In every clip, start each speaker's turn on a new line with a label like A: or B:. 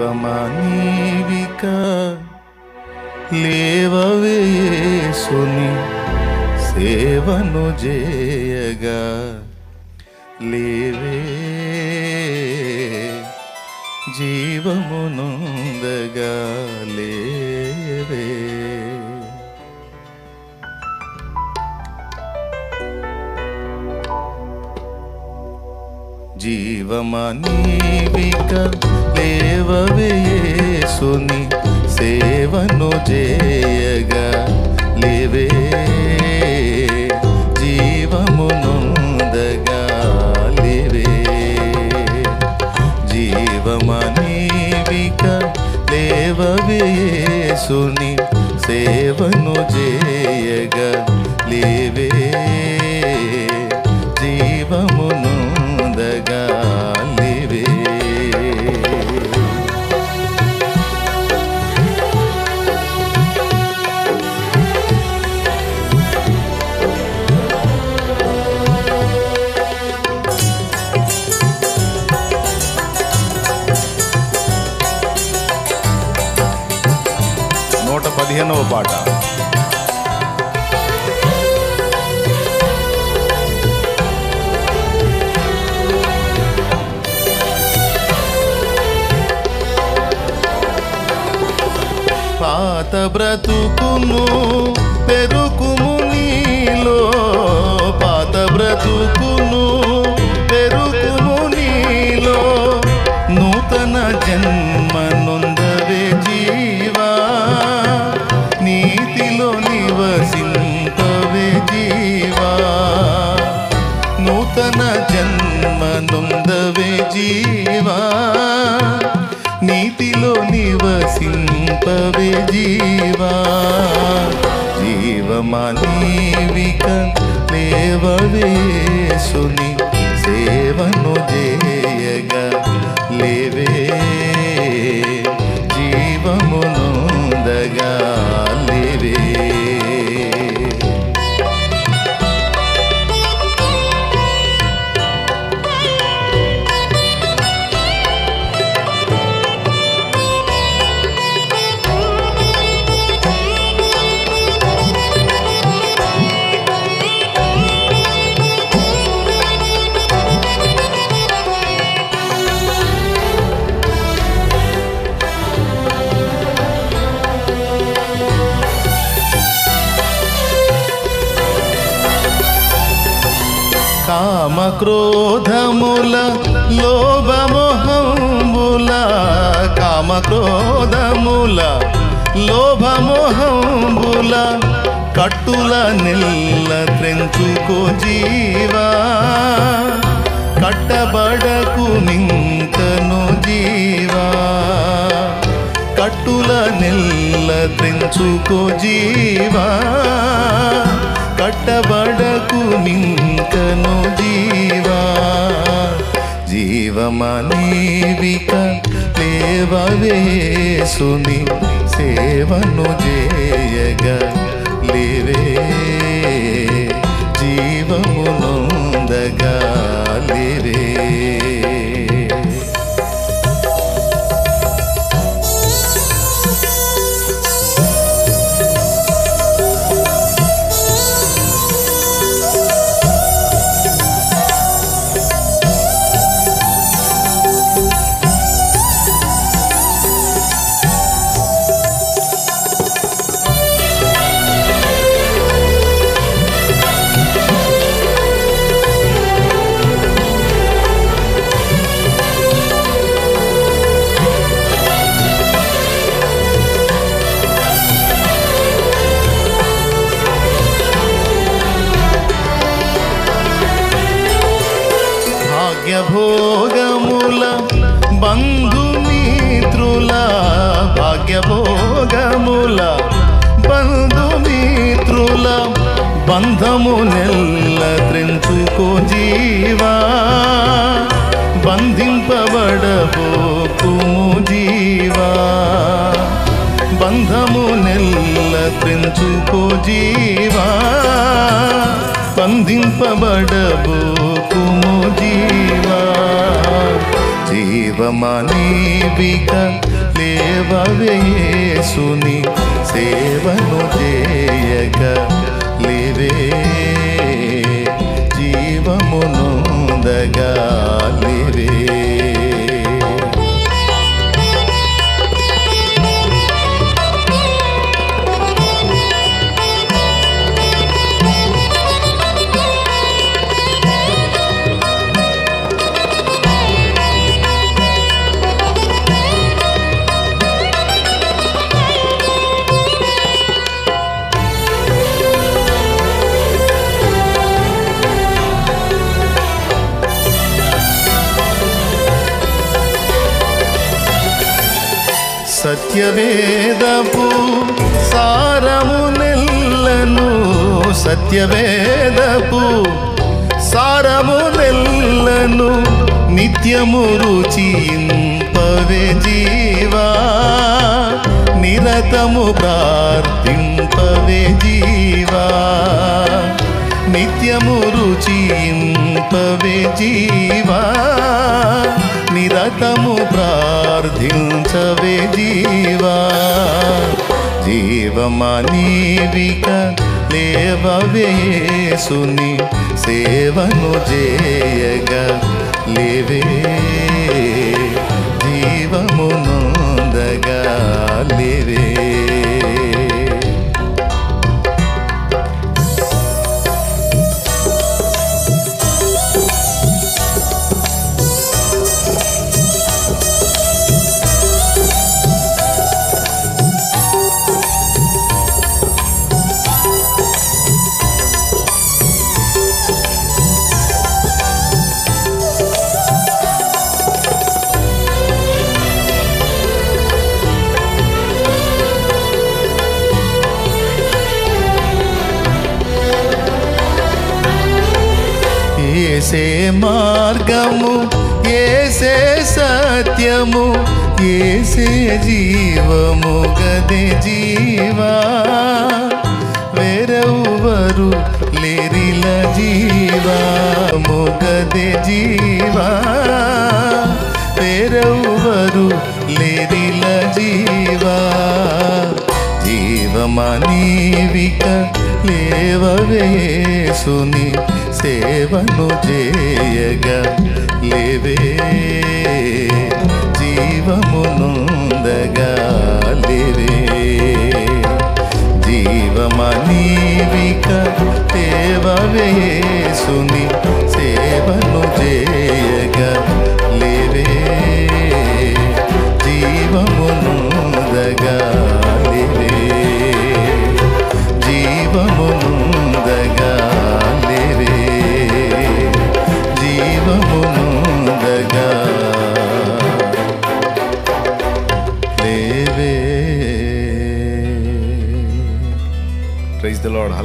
A: జీవమా నీవిక లేవవేసుని సేవను చేయగా లేవే జీవమునుందగా లేవే జీవమనీవిక లేవవేసుని సేవను చేయగా లేవే జీవమునుందగా లేవే జీవమనీవిక లేవవేసుని సేవను చేయగా లేవే పదిహేనవ పాట. పాత బ్రతుకును పెరుకుము నీలో పాత బ్రతుకును పెరుకుము నీలో నూతన జన్మ నీలో నివసింపవే జీవా. నూతన జన్మ నొందవే జీవా. నీతిలో నివసింపవే జీవా. జీవమా నీవిక లేవవేసుని సేవను జేయగా లేవే కామ క్రోధముల లోభమోహముల కామ క్రోధముల లోభమోహముల కట్టుల నిల్ల త్రెంచుకో జీవా. కట్టబడకు నింకను జీవా. కట్టుల నిల్ల త్రెంచుకో జీవా. కట్టబడకు నింకను జీవా. జీవమనేవిక లేవవేసుని సేవను చేయగా లేవే. భోగముల బంధుమిత్రుల భాగ్యభోగముల బంధుమిత్రుల బంధము నెల్ల త్రించుకో జీవా. బంధింపబడబోకుము జీవా. బంధము నెల్ల త్రించుకో జీవా. బంధింపబడబోకుము జీవా. జీవమనీవిక లేవవేసుని సేవను చేయగా సత్యవేదపు సారము నెల్లను సత్యవేదపు సారము నెల్లను నిత్యము రుచింపవే జీవా. నిరతము ప్రార్థింపవే జీవా. నిత్యము రుచింపవే జీవా. నిరతము ప్రార్థించవే జీవా. జీవమనీవిక లేవవేసుని సేవను చేయగా లేవే ఏసే మార్గము ఏసే సత్యము ఏసే జీవము గదే జీవా. వేరెవ్వరు లేరిల జీవా ముగదే జీవా. వేరెవ్వరు జీవిక లేవవేసుని సేవను చేయగా లేవే. జీవమునుందగా లేవే. జీవమనీవి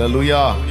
A: లేవే